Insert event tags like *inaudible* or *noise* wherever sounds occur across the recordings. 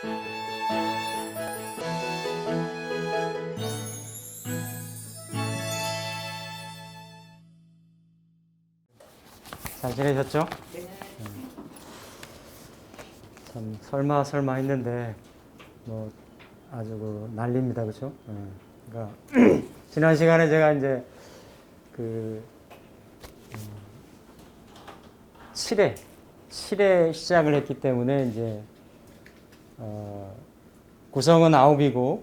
잘 지내셨죠? 음. 참 설마 설마 했는데 뭐 아주 그 난리입니다, 그렇죠? 그러니까 *clears throat* 지난 시간에 제가 이제 그 7회 7회 시작을 했기 때문에 이제 어, 구성은 9이고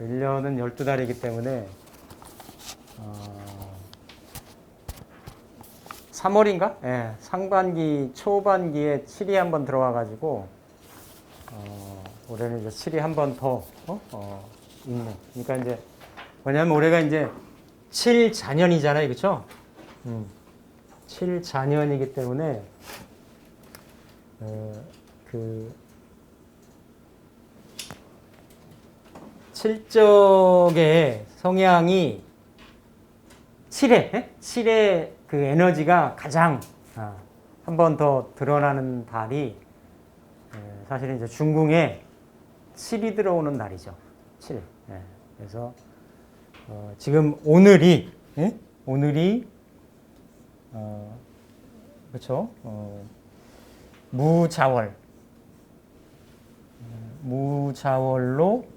1년은 12달이기 때문에 어, 3월인가? 예, 상반기 초반기에 7이 한 번 들어와 가지고 어, 올해는 이제 7이 한 번더 어? 어, 있네. 그러니까 이제 뭐냐면 올해가 이제 7 자년이잖아요, 그렇죠? 음, 7 자년이기 때문에 어, 그 칠적의 성향이 7회, 7회 그 에너지가 가장 한 번 더 드러나는 달이 에, 사실은 이제 중궁에 7이 들어오는 날이죠. 7. 예, 그래서 어, 지금 오늘이 예? 오늘이 어, 그렇죠. 어, 무자월 어, 무자월로 어,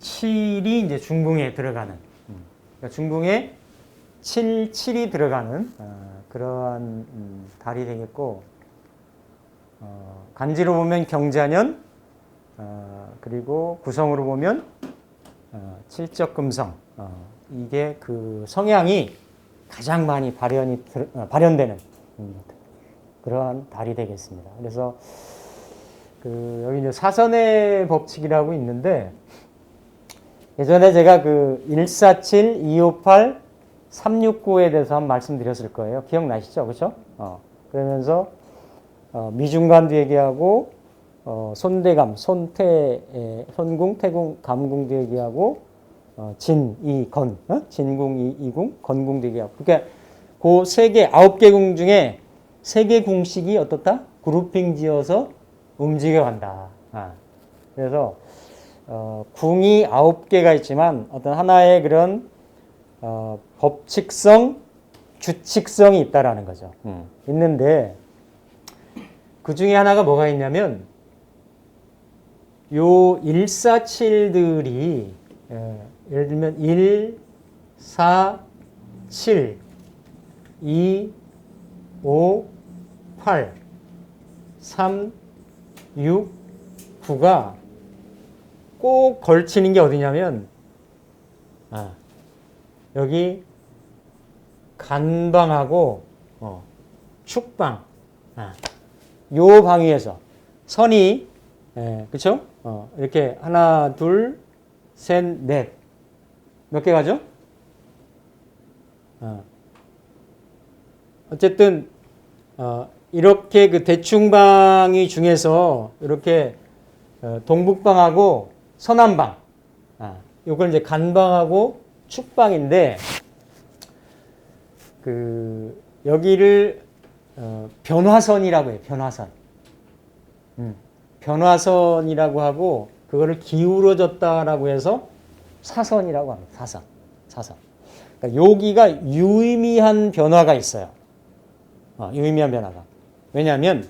7이 이제 중궁에 들어가는 음. 그러니까 중궁에 7, 7이 들어가는 어, 그러한 음, 달이 되겠고 어, 간지로 보면 경자년 어, 그리고 구성으로 보면 어, 칠적 금성 어, 이게 그 성향이 가장 많이 발현이 들- 어, 발현되는 음, 그러한 달이 되겠습니다. 그래서 그 여기 이제 사선의 법칙이라고 있는데 예전에 제가 그 147, 258, 369에 대해서 한 말씀드렸을 거예요. 기억나시죠? 그렇죠? 어, 그러면서 어, 미중간도 얘기하고 어, 손대감, 손태, 에, 손궁, 태궁, 감궁도 얘기하고 어, 진, 이, 건, 어? 진궁, 이, 이궁, 건궁도 얘기하고 그러니까 그 세 개, 아홉 개 궁 중에 세 개 궁씩이 어떻다? 그룹핑 지어서 움직여 간다. 아, 그래서 어, 궁이 아홉 개가 있지만 어떤 하나의 그런 어, 법칙성, 규칙성이 있다라는 거죠. 있는데 그 중에 하나가 뭐가 있냐면 요 147들이 예를 들면 1, 4, 7, 2, 5, 8, 3, 6, 9가 꼭 걸치는 게 어디냐면 아, 여기 간방하고 어, 축방 아, 요 방위에서 선이 예, 그쵸? 어, 이렇게 하나 둘셋넷 몇 개 가죠? 어. 어쨌든 어, 이렇게 그 대충방위 중에서 이렇게 어, 동북방하고 서남방 아, 요걸 이제 간방하고 축방인데 그 여기를 어, 변화선이라고 해요. 변화선. 음, 변화선이라고 하고 그거를 기울어졌다라고 해서 사선이라고 합니다. 사선. 사선. 그러니까 여기가 유의미한 변화가 있어요. 어, 유의미한 변화가. 왜냐하면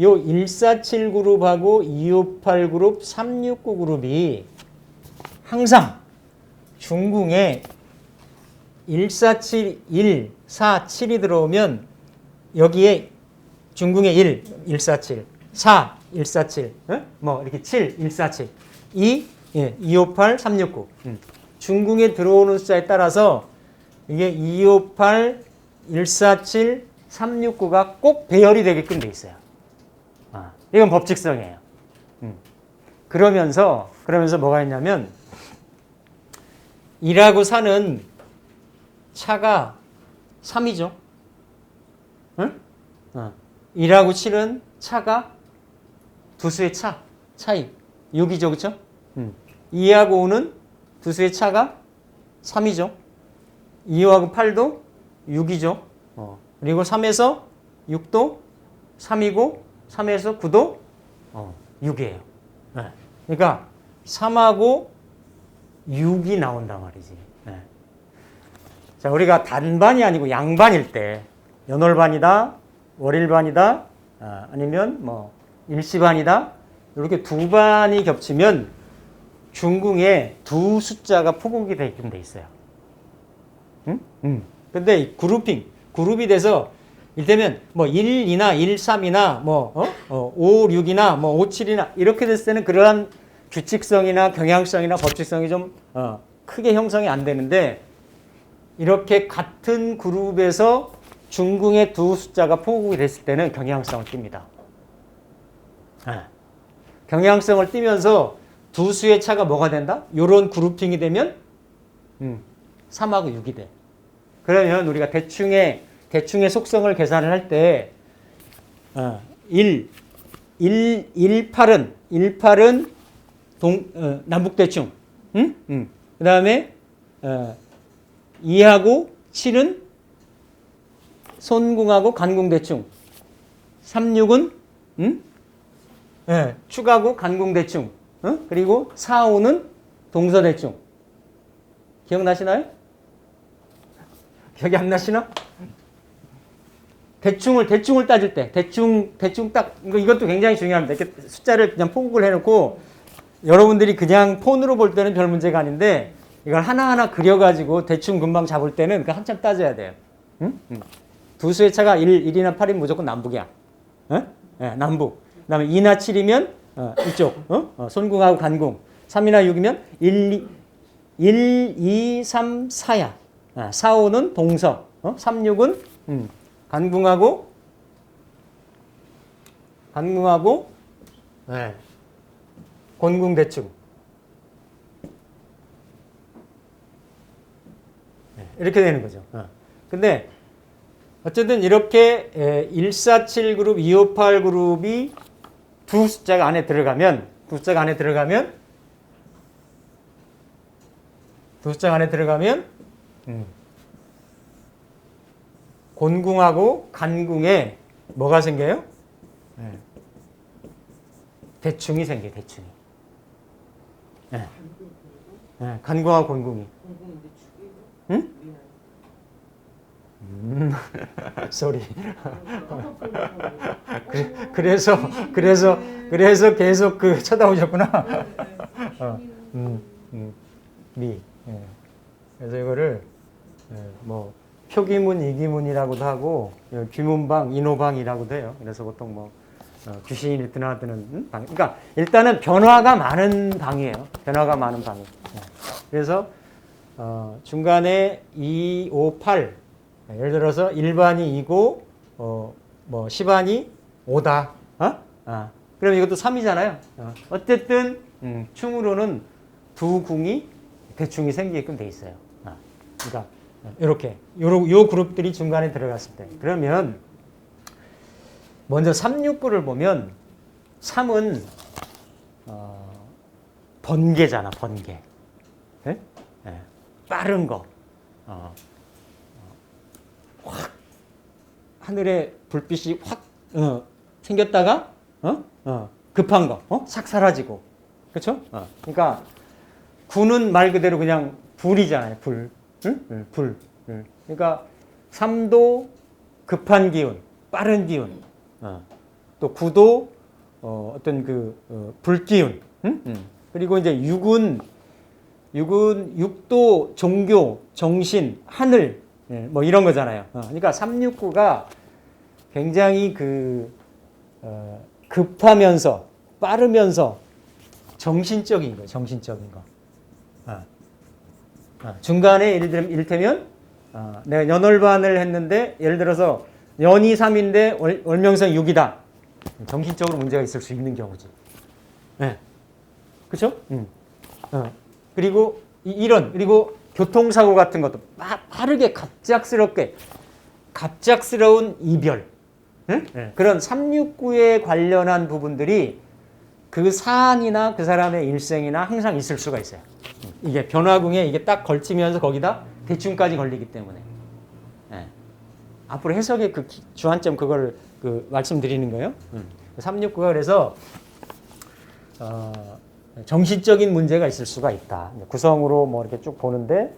요 147 그룹하고 258 그룹, 369 그룹이 항상 중궁에 147, 1, 4, 7이 들어오면 여기에 중궁에 1, 147, 4, 147, 어? 뭐 이렇게 7, 147, 2, 예, 258, 369. 음. 중궁에 들어오는 숫자에 따라서 이게 258, 147, 369가 꼭 배열이 되게끔 돼 있어요. 아, 이건 법칙성이에요. 음. 그러면서 그러면서 뭐가 있냐면 일하고 사는 차가 3이죠. 응? 어. 일하고 7은 차가 두 수의 차, 차이. 6이죠. 그쵸? 음. 2하고 5는 두 수의 차가 3이죠. 2하고 8도 6이죠. 어. 그리고 3에서 6도 3이고 3에서 9도 어, 6이에요. 네. 그러니까 3하고 6이 나온단 말이지. 네. 자, 우리가 단반이 아니고 양반일 때 연월반이다, 월일반이다, 아, 아니면 뭐 일시반이다 이렇게 두 반이 겹치면 중궁에 두 숫자가 되게끔 돼 있어요. 응? 응. 근데 이 그룹핑, 그룹이 돼서 이를테면 뭐 1, 2나 1, 3이나 뭐 어? 어, 5, 6이나 뭐 5, 7이나 이렇게 됐을 때는 그러한 규칙성이나 경향성이나 법칙성이 좀 어, 크게 형성이 안 되는데 이렇게 같은 그룹에서 중궁의 두 숫자가 포국이 됐을 때는 경향성을 띱니다. 예. 경향성을 띠면서 두 수의 차가 뭐가 된다? 요런 그룹핑이 되면 음, 3하고 6이 돼. 그러면 우리가 대충의 대충의 속성을 계산을 할때 어, 1, 1, 1, 8은 1, 8은 동 어, 남북 대충. 응? 응. 그다음에 어, 2하고 7은 손궁하고 간궁 대충. 3, 6은 응? 예, 축하고 간궁 대충. 어? 그리고 4, 5는 동서 대충. 기억나시나요? 기억이 안 나시나? 대충을 대충을 따질 때 대충 대충 딱 이것도 굉장히 중요합니다. 이렇게 숫자를 그냥 포국을 해놓고 여러분들이 그냥 폰으로 볼 때는 별 문제가 아닌데 이걸 하나하나 그려가지고 대충 금방 잡을 때는 그 한참 따져야 돼요. 응? 응. 두 수의 차가 1, 1이나 8이면 무조건 남북이야. 어? 예, 남북. 그 다음에 2나 7이면 어, 이쪽. 어? 어, 손궁하고 간궁. 3이나 6이면 1, 2, 1, 2, 3, 4야. 아, 4, 5는 동서. 어? 3, 6은 음, 간궁하고 간궁하고 네. 곤궁 대충. 네, 이렇게 되는 거죠. 어. 근데 어쨌든 이렇게 147 그룹, 258 그룹이 두 숫자가 안에 들어가면 두 숫자가 안에 들어가면 두 숫자가 안에 들어가면 음, 곤궁하고 간궁에 뭐가 생겨요? 네. 대충이 생겨요. 대충이. 네. 네, 간궁하고 곤궁이. 응? 음, *laughs* 쏘리. *laughs* 그래, 그래서 그래서 그래서 계속 그 쳐다보셨구나. *laughs* 어, 음, 음, 미. 예. 그래서 이거를 예, 뭐 표기문, 이기문이라고도 하고 예, 귀문방, 인호방이라고도 해요. 그래서 보통 뭐 어, 귀신이 드나드는 음? 방. 그러니까 일단은 변화가 많은 방이에요. 변화가 많은 방이. 예. 그래서 어, 중간에 2, 5, 8 예를 들어서 1반이 2고 어, 뭐 10반이 5다. 어? 아. 그럼 이것도 3이잖아요. 어. 어쨌든 음, 춤으로는 두 궁이 대충이 생기게끔 돼 있어요. 아. 그러니까 이렇게 요, 요 그룹들이 중간에 들어갔을 때 그러면 먼저 369를 보면 3은 어, 번개잖아 번개 예? 예. 빠른 거 어, 확 하늘에 불빛이 확 어, 생겼다가 어? 어, 급한 거, 어? 싹 사라지고, 그렇죠? 어. 그러니까 구는 말 그대로 그냥 불이잖아요, 불, 응? 응, 불. 응. 그러니까 삼도 급한 기운, 빠른 기운, 어. 또 구도 어, 어떤 그 어, 불기운, 응? 응. 그리고 이제 육은 육은 육도 종교, 정신, 하늘 예, 뭐 이런 거잖아요. 어, 그러니까 369가 굉장히 그 어, 급하면서 빠르면서 정신적인 거, 정신적인 거. 어. 어, 중간에 예를 들면 이를테면 어, 내가 연월반을 했는데 예를 들어서 연이 3인데 월, 월명성 6이다. 정신적으로 문제가 있을 수 있는 경우지. 네. 그렇죠? 음. 어. 그리고 이- 이런 그리고 교통사고 같은 것도 빠, 빠르게 갑작스럽게 갑작스러운 이별 응? 네. 그런 369에 관련한 부분들이 그 사안이나 그 사람의 일생이나 항상 있을 수가 있어요. 이게 변화궁에 이게 딱 걸치면서 거기다 대충까지 걸리기 때문에 네. 앞으로 해석의 그 기- 주안점 그걸 그 말씀드리는 거예요. 음. 369가 그래서 어, 정신적인 문제가 있을 수가 있다. 구성으로 뭐 이렇게 쭉 보는데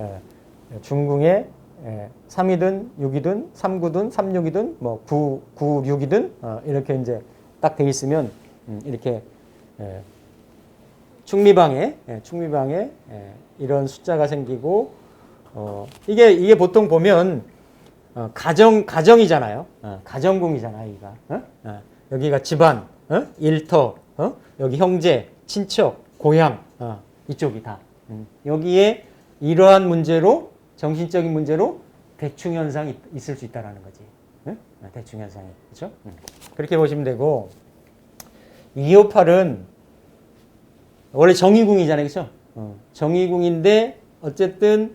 예, 중궁에 예, 3이든 6이든 3구든 36이든 뭐 9, 9, 6이든 어, 이렇게 이제 딱 돼 있으면 음, 이렇게 예, 충미방에 예, 충미방에 예, 이런 숫자가 생기고 어, 이게 이게 보통 보면 어, 가정 가정이잖아요. 어, 가정궁이잖아 여기가. 어? 어, 여기가 집안, 어? 일터, 어? 여기 형제, 친척, 고향 어, 이쪽이 다. 음. 여기에 이러한 문제로 정신적인 문제로 대충 현상이 있을 수 있다라는 거지. 어? 어, 대충 현상이 그렇죠? 음. 그렇게 보시면 되고 258은 원래 정의궁이잖아요, 그렇죠? 어, 정의궁인데 어쨌든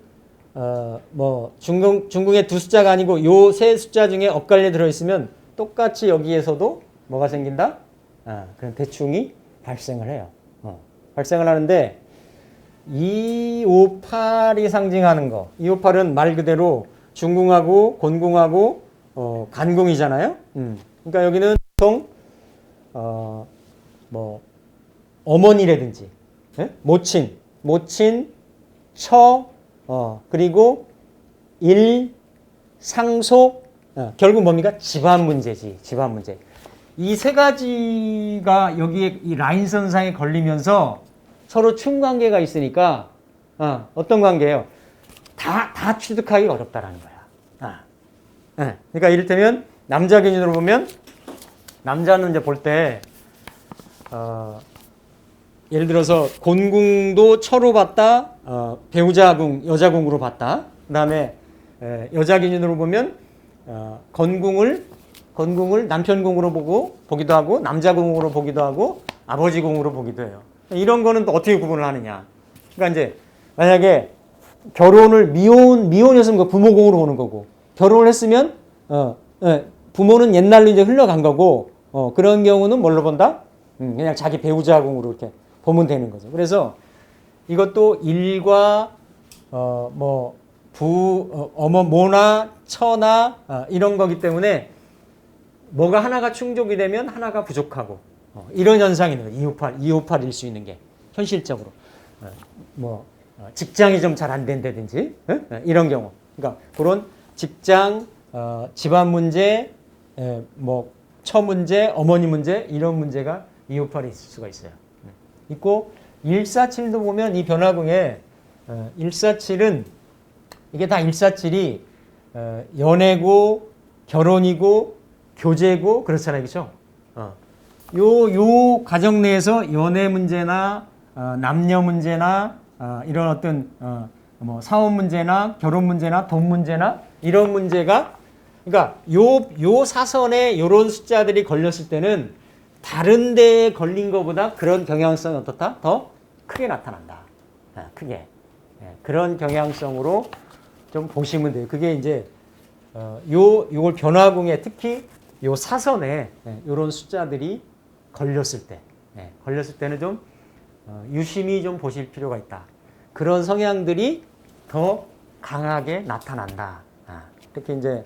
어, 뭐 중궁 중궁의 두 숫자가 아니고 요 세 숫자 중에 엇갈려 들어 있으면 똑같이 여기에서도 뭐가 생긴다? 아, 그런 대충이 발생을 해요. 어, 발생을 하는데 258이 상징하는 거. 258은 말 그대로 중궁하고 곤궁하고 어, 간궁이잖아요. 음. 그러니까 여기는 보통 어, 뭐 어머니라든지 예? 모친, 모친, 처, 어, 그리고 일, 상속, 어, 결국 뭡니까? 집안 문제지. 집안 문제. 이 세 가지가 여기에 이 라인 선상에 걸리면서 서로 충관계가 있으니까 어, 어떤 관계예요? 다, 다 취득하기 어렵다라는 거야. 아. 예. 그러니까 이를테면 남자 기준으로 보면 남자는 이제 볼때 어, 예를 들어서 곤궁도 처로 봤다, 어, 배우자궁 여자궁으로 봤다. 그다음에 에, 여자 기준으로 보면 어, 건궁을 건궁을 남편궁으로 보고 보기도 하고 남자궁으로 보기도 하고 아버지궁으로 보기도 해요. 이런 거는 또 어떻게 구분을 하느냐? 그러니까 이제 만약에 결혼을 미혼 미혼이었으면 그 부모궁으로 보는 거고 결혼을 했으면 어, 예, 부모는 옛날로 이제 흘러간 거고 어, 그런 경우는 뭘로 본다? 음, 그냥 자기 배우자궁으로 이렇게 보면 되는 거죠. 그래서 이것도 일과 어, 뭐 부, 어, 어머, 모나, 처나 어, 이런 거기 때문에 뭐가 하나가 충족이 되면 하나가 부족하고 어, 이런 현상이 있는 거예요. 258, 258일 수 있는 게 현실적으로 어, 뭐 어, 직장이 좀 잘 안 된다든지 어? 어, 이런 경우 그러니까 그런 직장, 어, 집안 문제, 에, 뭐 처 문제, 어머니 문제 이런 문제가 258에 있을 수가 있어요. 있고 147도 보면 이 변화궁에 어, 147은 이게 다 147이 어, 연애고 결혼이고 교제고 그렇잖아요. 그렇죠? 어. 요, 요 가정 내에서 연애 문제나 어, 남녀 문제나 어, 이런 어떤 어, 뭐 사업 문제나 결혼 문제나 돈 문제나 이런 문제가 그러니까 요, 요 사선에 요런 숫자들이 걸렸을 때는 다른 데에 걸린 것보다 그런 경향성이 어떻다? 더 크게 나타난다. 아, 크게. 예, 그런 경향성으로 좀 보시면 돼요. 그게 이제 어, 요 요걸 변화궁에 특히 요 사선에 예, 요런 숫자들이 걸렸을 때, 예, 걸렸을 때는 좀 어, 유심히 좀 보실 필요가 있다. 그런 성향들이 더 강하게 나타난다. 아, 특히 이제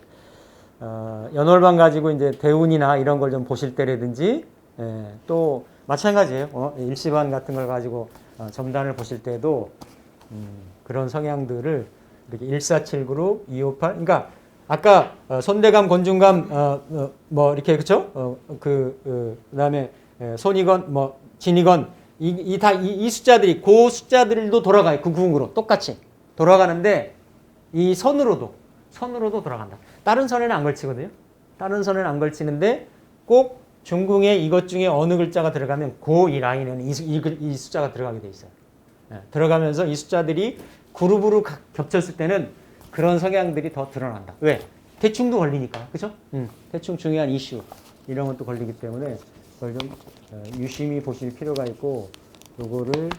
어, 연월방 가지고 이제 대운이나 이런 걸 좀 보실 때라든지 예, 또 마찬가지예요. 어, 일시반 같은 걸 가지고 어, 점단을 보실 때도 음, 그런 성향들을 이렇게 147 그룹, 258 그러니까 아까 어, 손대감, 권중감 어, 어, 뭐 이렇게 그렇죠? 어, 그 어, 그다음에 에, 손이건 뭐 진이건 이다이 이, 이 숫자들이 그 숫자들도 돌아가요. 그 구궁으로 똑같이 돌아가는데 이 선으로도 선으로도 돌아간다. 다른 선에는 안 걸치거든요. 다른 선에는 안 걸치는데 꼭 중궁에 이것 중에 어느 글자가 들어가면 그이 라인에는 이, 수- 이, 글- 이 숫자가 들어가게 돼 있어요. 예, 들어가면서 이 숫자들이 그룹으로 가- 겹쳤을 때는 그런 성향들이 더 드러난다. 왜? 대충도 걸리니까, 그죠? 음, 대충 중요한 이슈 이런 것도 걸리기 때문에 그걸 좀 어, 유심히 보실 필요가 있고 요거를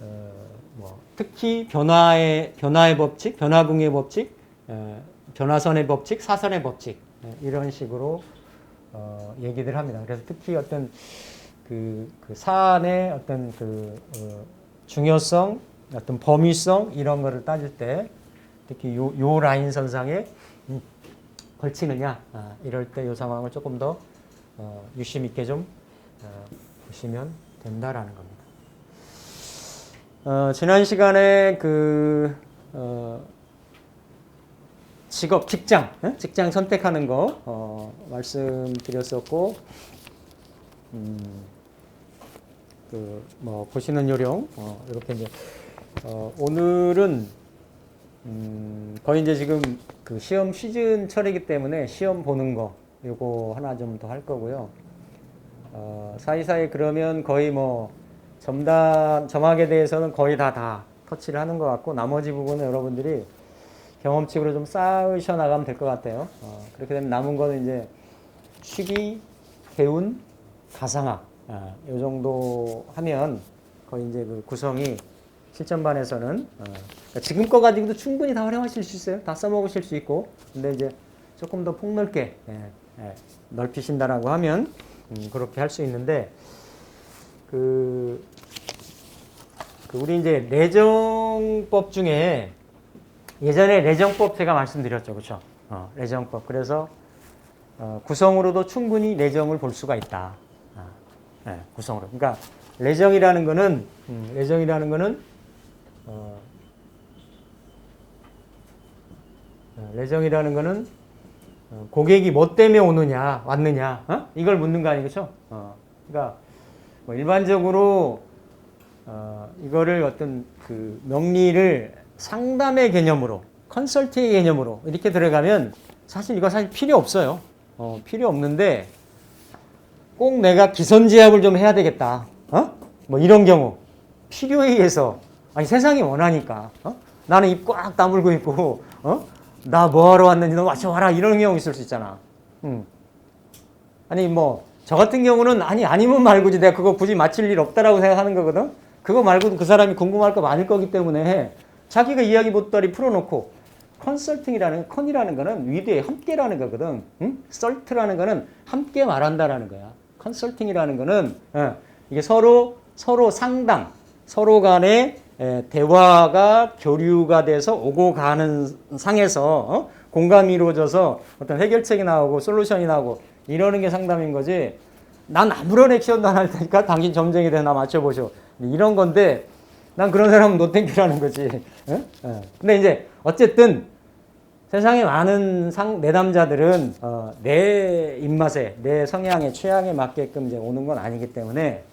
어, 뭐 특히 변화의 변화의 법칙, 변화궁의 법칙, 어, 변화선의 법칙, 사선의 법칙 예, 이런 식으로 어, 얘기들 합니다. 그래서 특히 어떤 그, 그 사안의 어떤 그 어, 중요성, 어떤 범위성 이런 거를 따질 때 특히 요, 요 라인 선상에 음, 걸치느냐 아, 이럴 때 요 상황을 조금 더 어, 유심 있게 좀 어, 보시면 된다라는 겁니다. 어, 지난 시간에 그 어, 직업, 직장, 예? 직장 선택하는 거 어, 말씀드렸었고, 음, 그뭐 보시는 요령 어, 이렇게 이제 어, 오늘은 음, 거의 이제 지금 그 시험 시즌철이기 때문에 시험 보는 거 요거 하나 좀 더 할 거고요. 어, 사이사이 그러면 거의 뭐 점단 점학에 대해서는 거의 다다 터치를 하는 것 같고 나머지 부분은 여러분들이 경험칙으로 좀 쌓으셔 나가면 될 것 같아요. 어, 그렇게 되면 남은 거는 이제 취기, 배운, 가상학 아, 요 정도 하면 거의 이제 그 구성이 실전반에서는 어, 그러니까 지금 거 가지고도 충분히 다 활용하실 수 있어요. 다 써먹으실 수 있고 근데 이제 조금 더 폭넓게 예, 예, 넓히신다라고 하면 음, 그렇게 할 수 있는데 그, 그 우리 이제 내정법 중에 예전에 내정법 제가 말씀드렸죠, 그렇죠? 어, 내정법 그래서 어, 구성으로도 충분히 내정을 볼 수가 있다. 아, 네, 구성으로. 그러니까 내정이라는 거는 음, 내정이라는 거는 어, 어, 내정이라는 거는 어, 고객이 뭐 때문에 오느냐 왔느냐 어? 이걸 묻는 거 아니겠죠? 어, 그러니까 뭐 일반적으로 어, 이거를 어떤 그 명리를 상담의 개념으로 컨설팅의 개념으로 이렇게 들어가면 사실 이거 사실 필요 없어요. 어, 필요 없는데 꼭 내가 기선제압을 좀 해야 되겠다. 어? 뭐 이런 경우 필요에 의해서 아니 세상이 원하니까 어? 나는 입 꽉 다물고 있고 어? 나 뭐하러 왔는지 너 맞춰 와라 이런 경우 있을 수 있잖아. 음. 아니 뭐 저 같은 경우는 아니 아니면 말고지 내가 그거 굳이 맞힐 일 없다라고 생각하는 거거든. 그거 말고도 그 사람이 궁금할 거 많을 거기 때문에 자기가 이야기 보따리 풀어놓고 컨설팅이라는 컨이라는 거는 위대의 함께라는 거거든. 응? 썰트라는 거는 함께 말한다라는 거야. 컨설팅이라는 거는 어, 이게 서로 서로 상담, 서로 간의 에, 대화가 교류가 돼서 오고 가는 상에서 어? 공감이 이루어져서 어떤 해결책이 나오고 솔루션이 나오고 이러는 게 상담인 거지. 난 아무런 액션도 안 할 테니까 당신 점쟁이 되나 맞춰보쇼. 이런 건데 난 그런 사람은 노땡큐라는 거지. 어? 어. 근데 이제 어쨌든 세상에 많은 상 내담자들은 어, 내 입맛에 내 성향에 취향에 맞게끔 이제 오는 건 아니기 때문에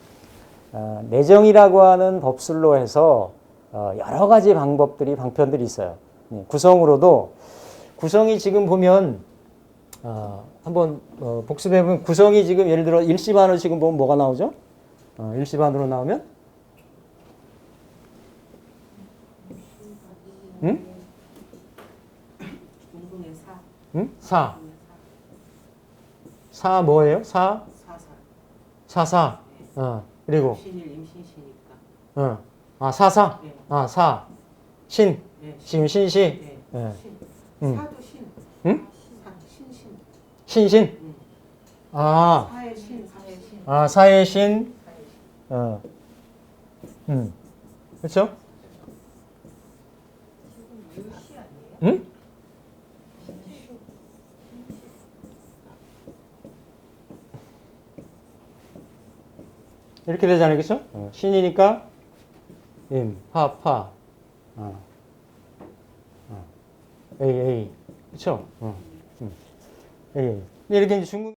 어, 내정이라고 하는 법술로 해서 어, 여러 가지 방법들이 방편들이 있어요. 예, 구성으로도 구성이 지금 보면 어, 한번 어, 복습해 보면 구성이 지금 예를 들어 일시반으로 지금 보면 뭐가 나오죠? 어, 일시반으로 나오면 응? 사, 응? 사. 사 뭐예요? 사? 사 사. 사사. 어, 그리고 신일 임신시니까. 어. 아, 사사. 네. 아, 사. 신. 네. 지금 신시. 네. 네. 신. 음. 사도 신. 응? 사, 신신. 신신. 응. 아. 사의 신, 사의 신. 아, 사의 신. 사의 신. 어. 음. 그렇죠? 유시 아니에요? 응? 이렇게 되잖아요. 그렇죠? 어, 신이니까 임, 파, 파. 어. 어. 에이, 에이. 그렇죠? 어. 음. 에이, 에이. 이렇게 이제 중국